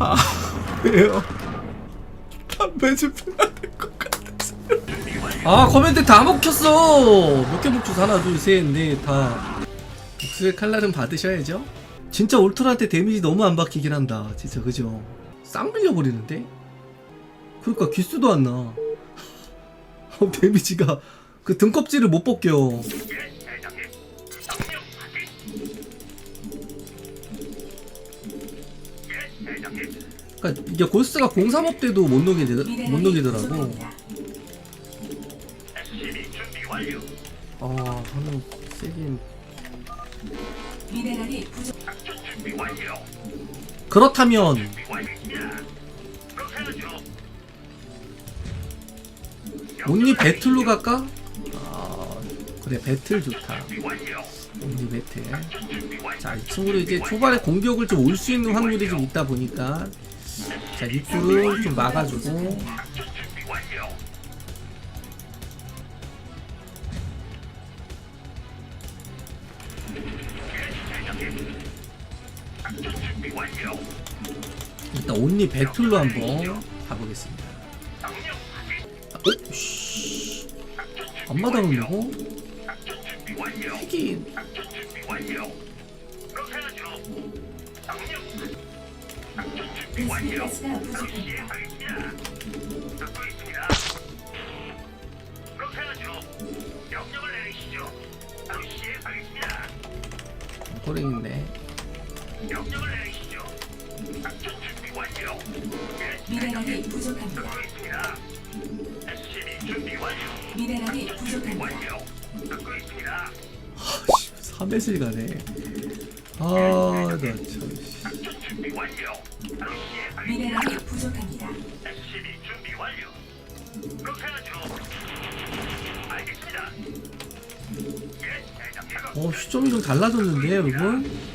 아 왜요? 담배 좀 피워야 될것 같아서. 아 커맨드 다 먹혔어. 몇 개 먹혔어? 하나, 둘, 셋, 넷, 다. 복수의 칼날은 받으셔야죠. 진짜 울트라한테 데미지 너무 안 박히긴 한다. 진짜 그죠? 쌍 빌려버리는데? 그러니까 기수도 안 나. 어, 데미지가 그 등껍질을 못 벗겨. 그러니까 이게 고스가 03업 때도 못 녹이더, 못 녹이더라고. 아, 하는 세긴. 그렇다면 온리 배틀로 갈까? 아, 그래 배틀 좋다. 온리 배틀. 자, 이 친구도 이제 초반에 공격을 좀 올 수 있는 확률이 좀 있다 보니까 자 입구를 좀 막아주고 일단 온리 배틀로 한번 가보겠습니다. 아, 어? 씨. 앞마당을 먹어? 하긴 가스가 부족합니다. 호랭인데 미네랄이 부족합니다. 미네랄이 부족합니다. 3회실 가네. 아, 나 참. 씨. 미네랄이 부족합니다. 어, 시점이 좀 달라졌는데, 여러분? 어?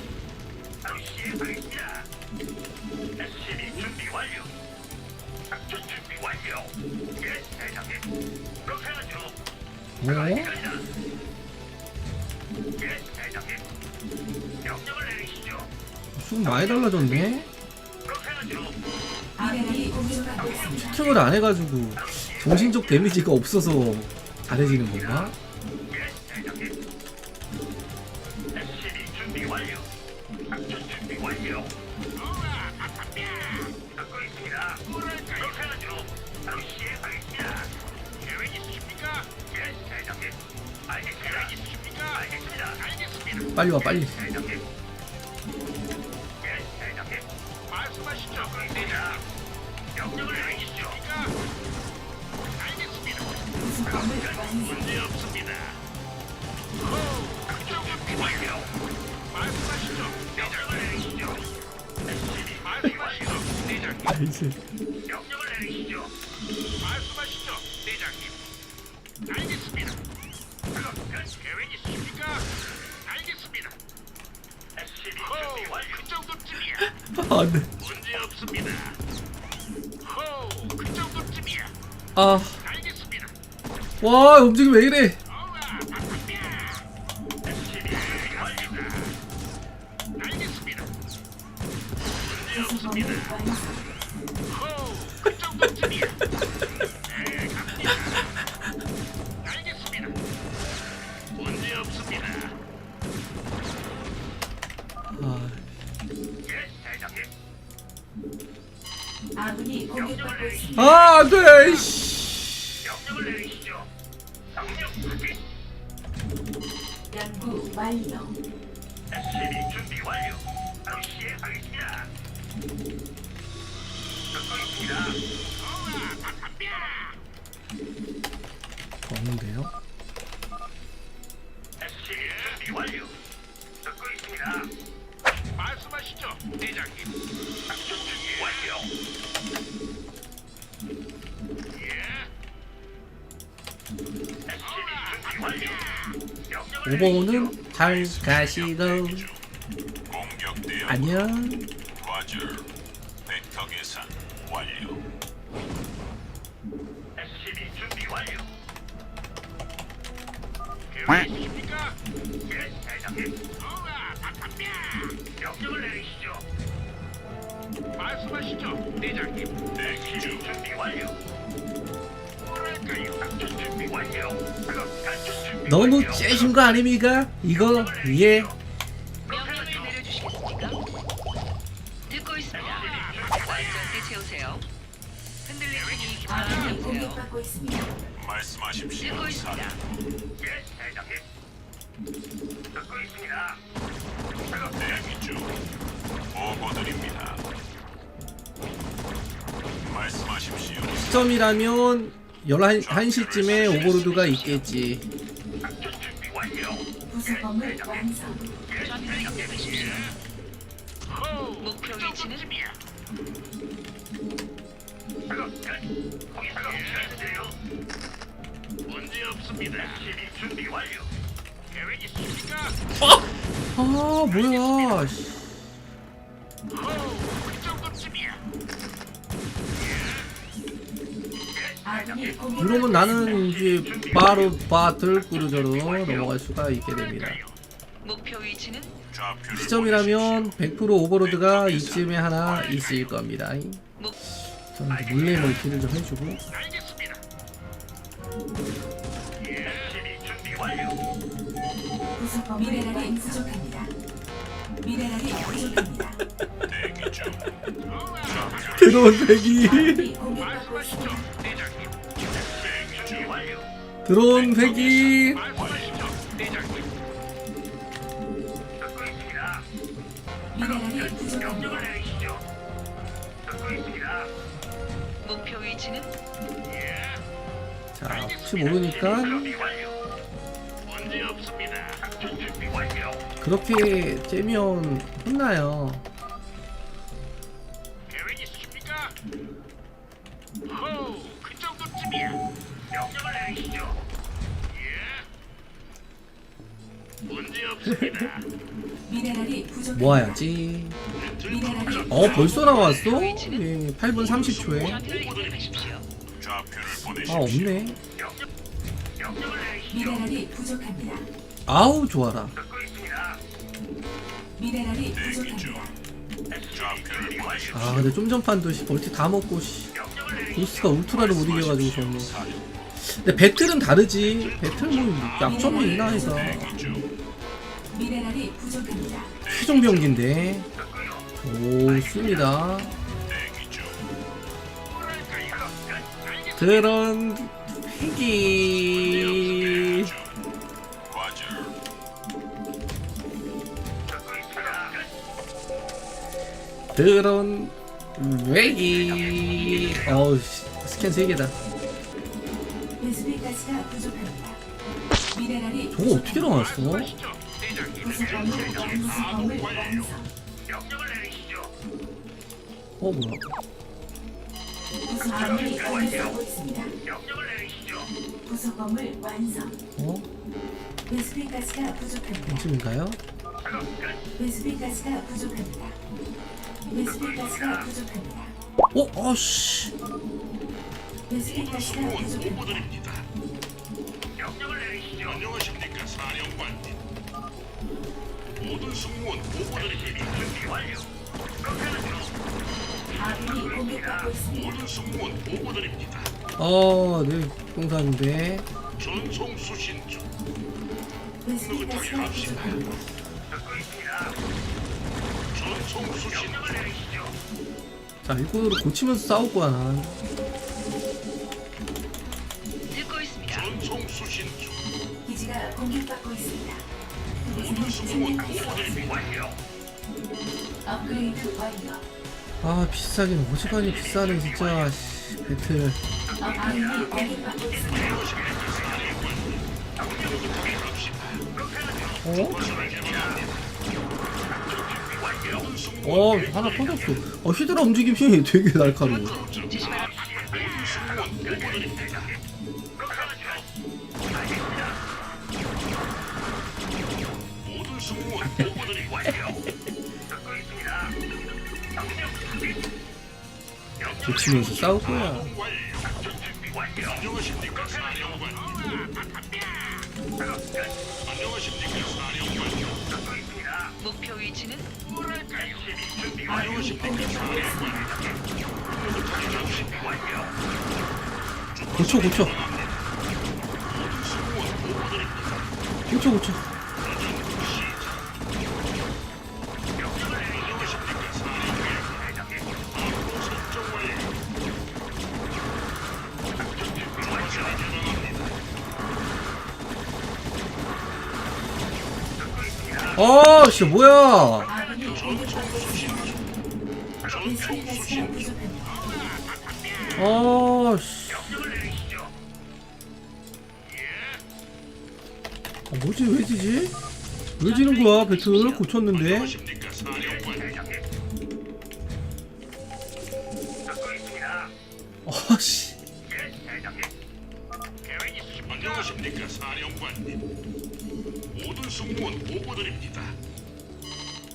좀 많이 달라졌네? 미네랄이 공격받고 있습니다. 채팅을 안 해가지고 정신적 데미지가 없어서 잘해지는 건가? 빨리 와 빨리 아 이제 말씀하시죠, 대장님. 알겠습니다. 계획 있으십니까? 알겠습니다. 호, 그 정도쯤이야. 아 네. 문제 없습니다. 호, 그 정도쯤이야. 아, 알겠습니다. 와 움직임 왜 이래? 공격 오버는 잘 가시고 안녕. 너무. 째신 거 아닙니까? 이거 예 명령을 내려주시겠습니까? 듣고 있습니다. 안전대 채우세요. 흔들릴 테니 아군이 기다려 주세요. 공격받고 있습니다. 말씀하십시오. 듣고 있습니다. 예, 대장님. 듣고 있습니다. 작업 대기 중. 보고 드립니다. 말씀하십시오. 시점이라면 11시쯤에 오버로드가 있겠지. 건물 완성. 목표 위치는. 문제 없습니다. 시리 준비 완료. 계획 있습니까? 아 뭐야 씨. 이러면 나는 이제 바로 바틀 크루저로 넘어갈 수가 있게 됩니다 목표 위치는 시점이라면 100% 오버로드가 이쯤에 하나 있을 겁니다 목 저는 이제 몰래 멀티를 좀 해주고 미네랄이 부족합니다. 미네랄이 부족합니다. 대기 중. 대기. 드론. 미네랄이 부족합니다. 목표 위치는 예. 자 혹시 모르니까. 그렇게 째면 혼나요 계획 있으십니까? 호우, 그 정도쯤이야. 명령을 내리시죠. 예. 문제 없습니다. 미네랄이 부족합니다. 모아야지 미네랄이 어 벌써 나왔어? 예, 8분 30초에 좌표를 입력하십시오. 좌표를 아 보내십시오. 없네 명령, 명령을 내리시죠. 미네랄이 부족합니다. 아우 좋아라 듣고 있습니다. 미네랄이 대기 중. 부족합니다. 좌표를 보내십시오. 아 근데 좀 전판도 씨 멀티 다 먹고 씨 명령을 내리시죠. 보스가 울트라를 못 이겨가지고 저는 근데 배틀은 다르지 배틀 뭐 약점이 있나 해서. 미네랄이 부족합니다. 최종 병기인데 오 씁니다. 뭐랄까요? 알겠습니다. 드론 회기 어우 씨, 스캔 3개다 배수빈 가스가 부족합니다. 미네랄이 저거 어떻게 나왔어? 말씀하시죠, 대장님. 부속 건물 부속 건물 완성. 명령을 내리시죠. 어 뭐야 부속 건물이 공격받고 있습니다. 명령을 내리시죠. 부속 건물 완성. 어? 배수빈 가스가 부족합니다. 이쯤인가요? 작업 끝. 배수빈 가스가 부족합니다. 배수빈 가스가 부족합니다. 어? 아씨 배수빈 가스가 부족합니다. 명령을 내리시죠. 안녕하십니까, 사령관님. 모든 승무원 보고드립니다. 준비 완료. 그렇게 하죠. 아군이 공격받고 있습니다. 모든 승무원 보고드립니다. 어네 공사인데 전송 수신 중. 듣고 있습니다. 전송 수신 내리시죠. 자 이거를 고치면서 싸울 거야 난 공격받고 있습니다. 업그레이드 완료. 아 비싸긴 오지간히 비싸네 진짜 씨, 배틀 업그레이드 공격받고 있습니다. 어? 어 하나 터졌어 어 히드라 움직임이 되게 날카로워 승무원 보고드립니다. 완료. 듣고 있습니다. 명령 확인. 고치면서 싸울 거야 완료. 작전 준비 완료. 안녕하십니까, 사령관. 안녕하십니까, 사령관. 듣고 있습니다. 목표 위치는. 고쳐 고쳐 고쳐 고쳐 아, 씨, 뭐야? 아, 씨. 아, 뭐지, 왜 지지? 왜 지는 거야, 배틀? 고쳤는데? 승무원 보고드립니다.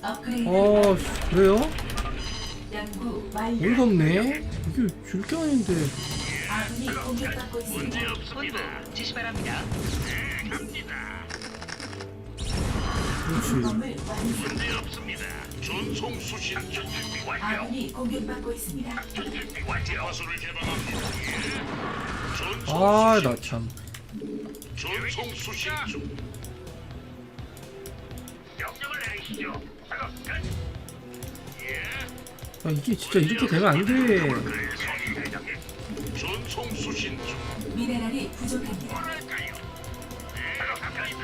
업그레이드 아, 씨, 그래요? 연구 완료. 없네. 이게 줄게 아닌데. 아군이 공격받고 있습니다. 본부 지시 바랍니다. 그렇지. 건물 완성. 문제 없습니다. 전송 수신 중. 아군이 공격받고 있습니다. 화수를 개방합니다. 예. 전송 아, 수신 나 참. 전송 수신 중. 아, 이게 진짜 이렇게 되면 안 돼. 전송 수신 중. 미네랄이 부족합니다.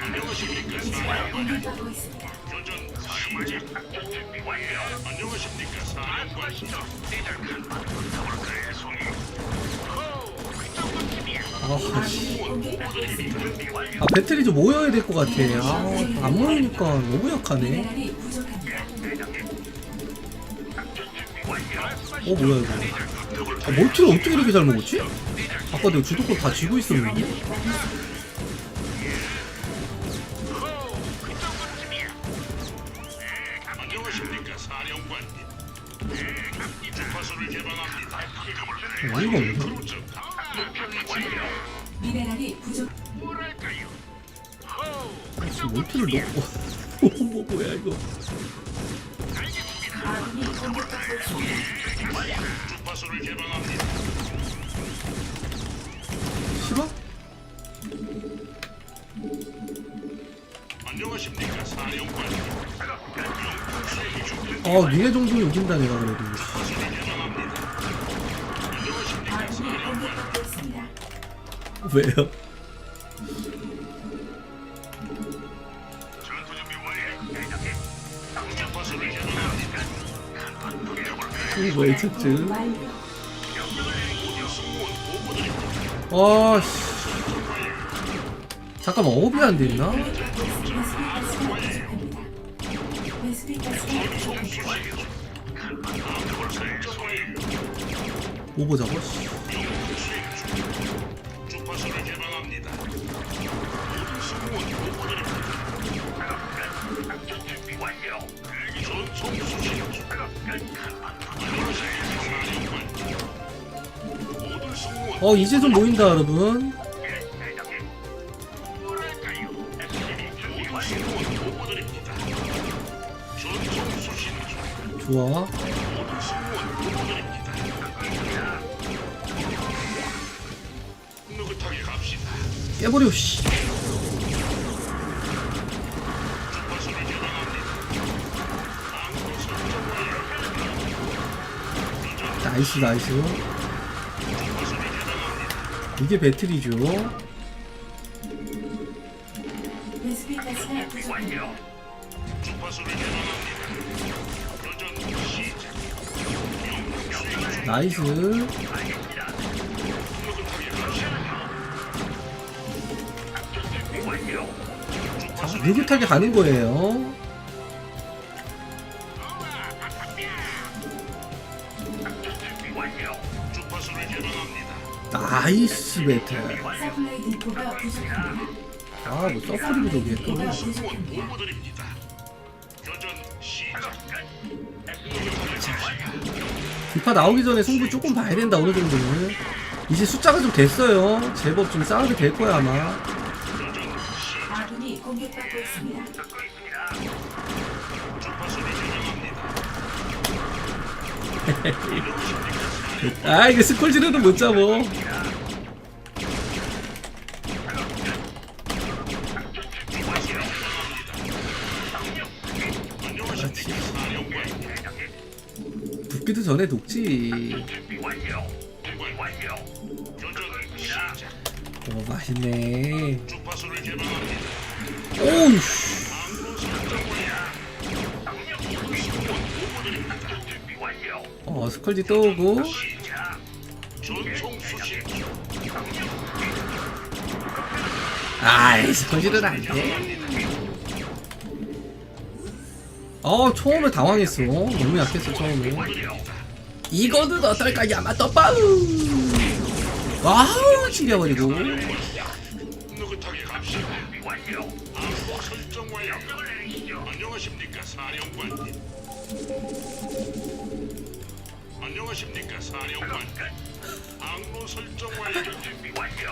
안녕하십니까 기지가. 공격받고 있습니다. 교전. 안녕하십니까 사령관. 아, 배틀이 좀 모여야 될 것 같아. 아, 안 모이니까 너무 약하네. 어, 뭐야, 이거. 아, 멀티를 어떻게 이렇게 잘 먹었지? 아까 내가 주도권 다 쥐고 있었는데? 안녕하십니까 사령관님. 주파수를 개방합니다. 없네. 크루즈 미네랄이 부족. 지금 멀티를 넣고. 뭐, 뭐야, 이거. 아군이 공격받고 있습니다. 주파수를 개방합니다. 싫어? 안녕하십니까 사령관 님. 아, 니네 정도는 이긴다, 내가 그래도. 주파수를 개방합니다. 안녕하십니까 아군 모든 승무원 어, 이제 좀 모인다, 여러분. 좋아. 깨버려, 씨. 나이스, 나이스. 이게 배틀이죠. 베스핀 느긋하게 갑시다. 자, 느긋하게 가는 거예요. 나이스 배틀. 아, 뭐 서플이 부족해 또. 디파 나오기 전에 승부 조금 봐야 된다 어느 정도는. 이제 숫자가 좀 됐어요. 제법 좀 싸우게 될 거야 아마. 공격받고 있습니다. 아 이거 스콜지르는 못 잡어. 죽기도 전에 녹지. 오 맛있네. 오우 어 스컬지 또 오고. 아이 스컬지는 안 돼. 어 처음에 당황했어. 너무 약했어 처음에. 이거는 어떨까 야마토 빠우! 와우! 죽여버리고 갑시다. 안보 설정 완료. 안녕하십니까 사령관님. 안녕하십니까 사령관님. 항로 설정 완료.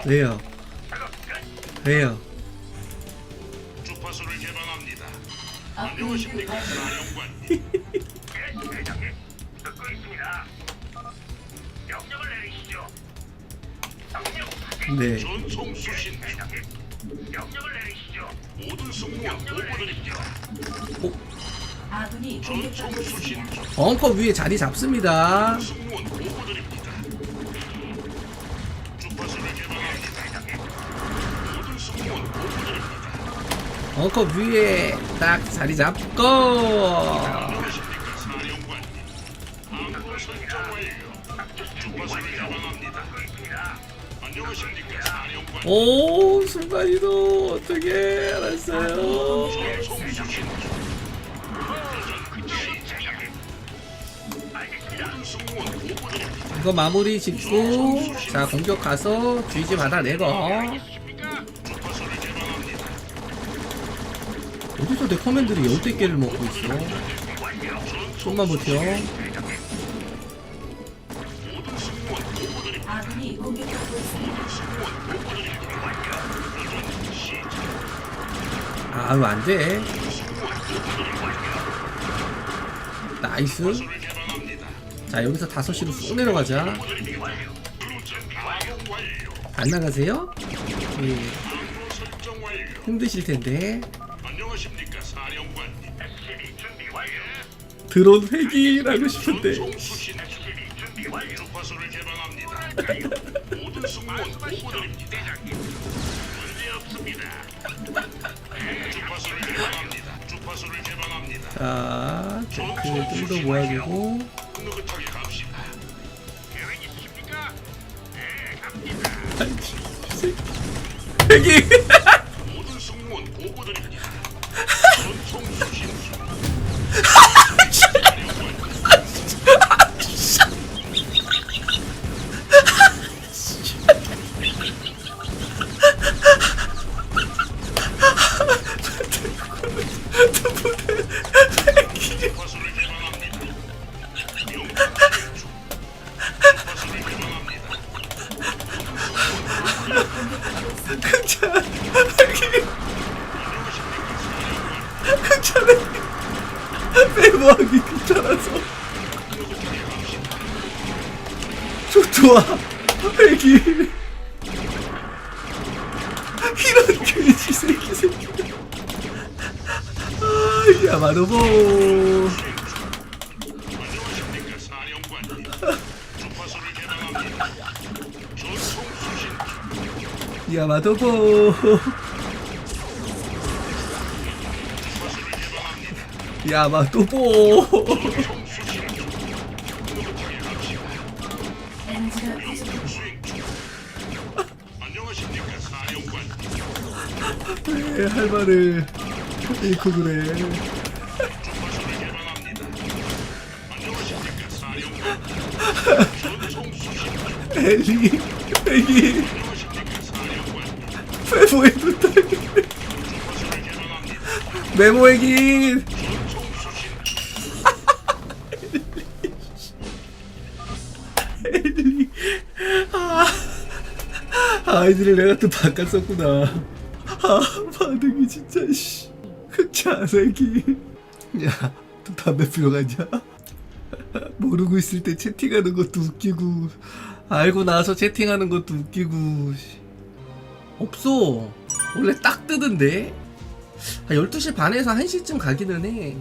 왜요 왜요 주파수를 개방합니다. 업그레이드 안녕하십니까 완료. 사령관님. 네 전송 수신 중. 모든 승무원 보고드립니다. 아군이 공격받고 전송 수신 있습니다. 중. 벙커 위에 자리 잡습니다 승무원 보고드립니다. 주파수를 개방합니다. 모든 승무원 보고드립니다. 벙커 위에 딱 자리 잡고 안녕하십니까 사령관님. 항로 설정 완료. 주파수를 개방합니다. 안녕하십니까 사령관님. 오 순간이도 어떻게 알았어요. 이거 마무리 짓고 자 공격 가서 GG 받아내고. 어디서 내 커맨들이 10개를 먹고 있어 좀만 버텨. 아군이 공격받고 아유 안돼 나이스. 자 여기서 5시로 쑥 내려가자. 안 나가세요? 예. 힘드실 텐데. 드론 회기라고 싶은데 자 탱크 좀더 모아주고. 느긋하게 까 사령관님. 왜할 말을 잃고 그래 중. 엘리 메모에 부탁해 주파수를 개방합니다. 메모 애기 전송 수신 중. 엘리 아 아이들을 내가 또 바꿨었구나 아 반응이 진짜 씨 흑차 새끼 야또 담배 피러 가냐 모르고 있을 때 채팅하는 것도 웃기고 알고 나서 채팅하는 것도 웃기고 씨. 없어. 원래 딱 뜨던데. 한 12시 반에서 1시쯤 가기는 해